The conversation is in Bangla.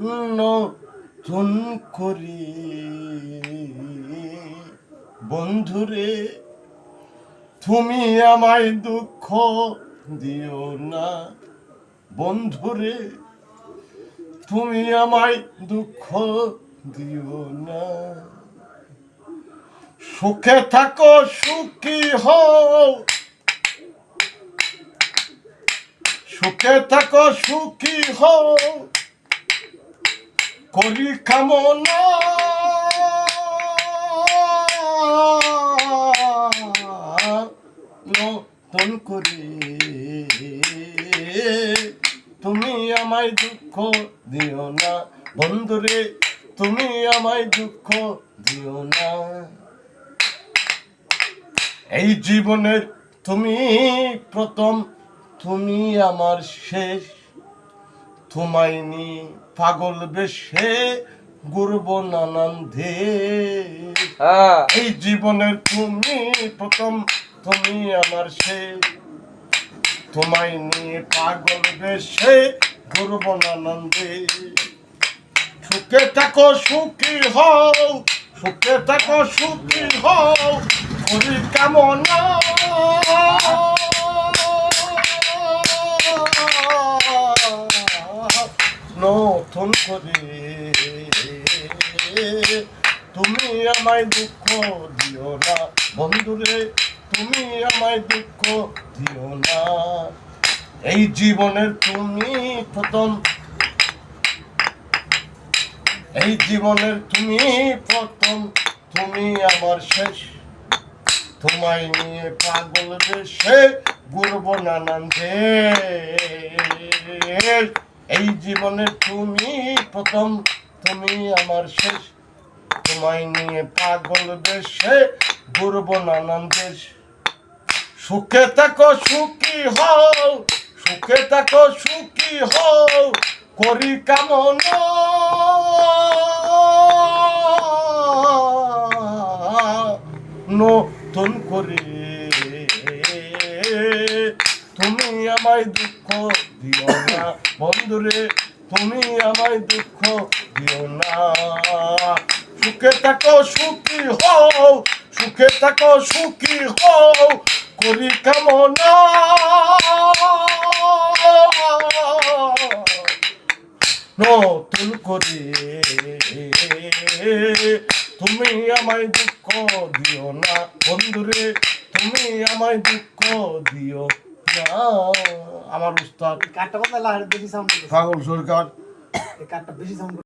নতুন করি। বন্ধুরে, তুমি আমায় দুঃখ দিও না। বন্ধুরে, তুমি আমায় দুঃখ দিও না। সুখে থাকো, সুখী হও। সুখে থাকো, সুখী হও। করি কামনা। নতুন করি তুমি আমায় দুঃখ দিও না। বন্ধুরে, তুমি আমায় দুঃখ দিও না। এই জীবনের তুমি প্রথম, তুমি আমার শেষ। তোমায় নি পাগল বেশে গুরব নানান দেশ হ্যাঁ। এই জীবনের তুমি প্রথম তুমি আমার শেষ তোমায় নিয়ে পাগল বেশে ঘুরব নানন্দে সুখে থাকো সুখী হও সুখে থাকো সুখী হও করি কামনা? তুমি আমায় দুঃখ দিও না। বন্ধুরে, তুমি আমায় দুঃখ দিও না। এই জীবনের তুমি প্রথম। এই জীবনের তুমি প্রথম। তুমি আমার শেষ। তোমায় নিয়ে পাগল বেশে ঘুরবো নানান দেশ। এই জীবনে তুমি প্রথম, তুমি আমার শেষ। তোমায় নিয়ে পাগল দেশে ঘুরবো নানান দেশ। সুখে থাকো, সুখী হও, সুখে থাকো, সুখী হও, করি কামনা। নতুন করে তুমি আমায় দুঃখ দিও না, বন্ধুরে, তুমি আমায় দুঃখ দিও না। সুখে থাকো, সুখী হও, সুখে থাকো, সুখী হও, করি কামনা। নতুন করে তুমি আমায় দুঃখ দিও না, বন্ধুরে, তুমি আমায় দুঃখ দিও। আমার উস্তাদ। কাটটা কথা লাগে বেশি সাউন্ড পাগল সরকার। কাটটা বেশি সাউন্ড